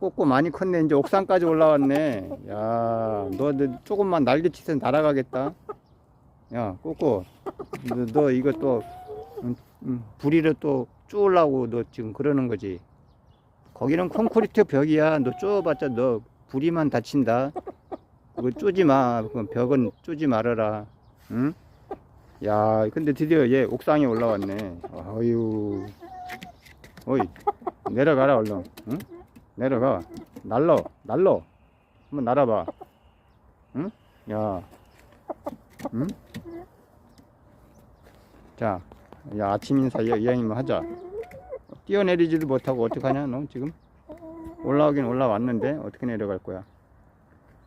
꼬꼬 많이 컸네. 이제 옥상까지 올라왔네. 야, 너, 너 조금만 날개치서 날아가겠다. 야, 꼬꼬. 너, 너 이거 또, 음, 음, 부리를 또 쪼으려고 너 지금 그러는 거지. 거기는 콘크리트 벽이야. 너 쪼어봤자 너 부리만 다친다. 그거 쪼지 마. 그 벽은 쪼지 말아라. 응? 야, 근데 드디어 얘 옥상에 올라왔네. 아유. 어이, 내려가라, 얼른. 응? 내려가. 날러, 날러. 한번 날아봐. 응? 야. 응? 자, 야, 아침 인사 이- 이왕이면 하자. 뛰어내리지도 못하고 어떡하냐, 너 지금? 올라오긴 올라왔는데, 어떻게 내려갈 거야?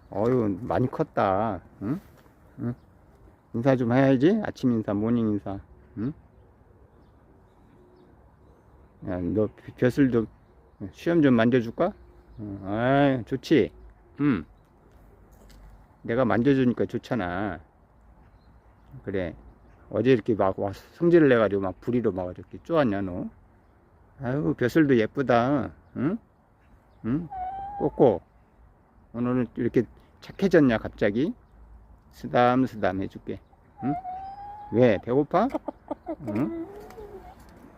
어유 많이 컸다. 응? 응? 인사 좀 해야지. 아침 인사, 모닝 인사. 응? 야, 너 벼슬도 시험 좀 만져줄까? 응. 아, 좋지. 응. 내가 만져주니까 좋잖아. 그래. 어제 이렇게 막 와, 성질을 내가지고 막 부리로 막 이렇게 쪼았냐, 너? 아유, 벼슬도 예쁘다. 응? 응? 꼬꼬. 오늘은 이렇게 착해졌냐, 갑자기? 쓰담쓰담 해줄게. 응? 왜? 배고파? 응?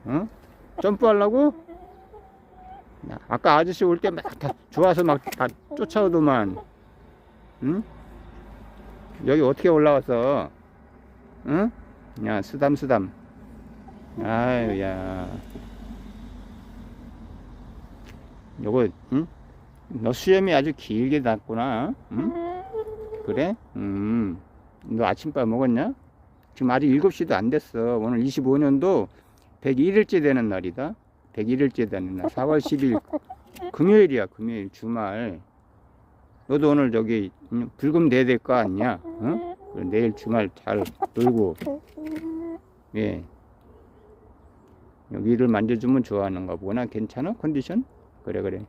응? 점프하려고? 야, 아까 아저씨 올 때 막 다 좋아서 막 다 쫓아오더만. 응? 여기 어떻게 올라왔어? 응? 야, 쓰담쓰담. 아유, 야. 요거, 응? 너 수염이 아주 길게 났구나. 응? 그래? 음. 너 아침밥 먹었냐? 지금 아직 7시도 안 됐어. 오늘 25년도 101일째 되는 날이다. 101일째 되는 날. 4월 10일 금요일이야. 금요일 주말. 너도 오늘 저기 음, 불금 돼야 될거 아니야? 응? 내일 주말 잘 놀고. 예. 여기를 만져주면 좋아하는가 보구나. 괜찮아? 컨디션? 그래 그래.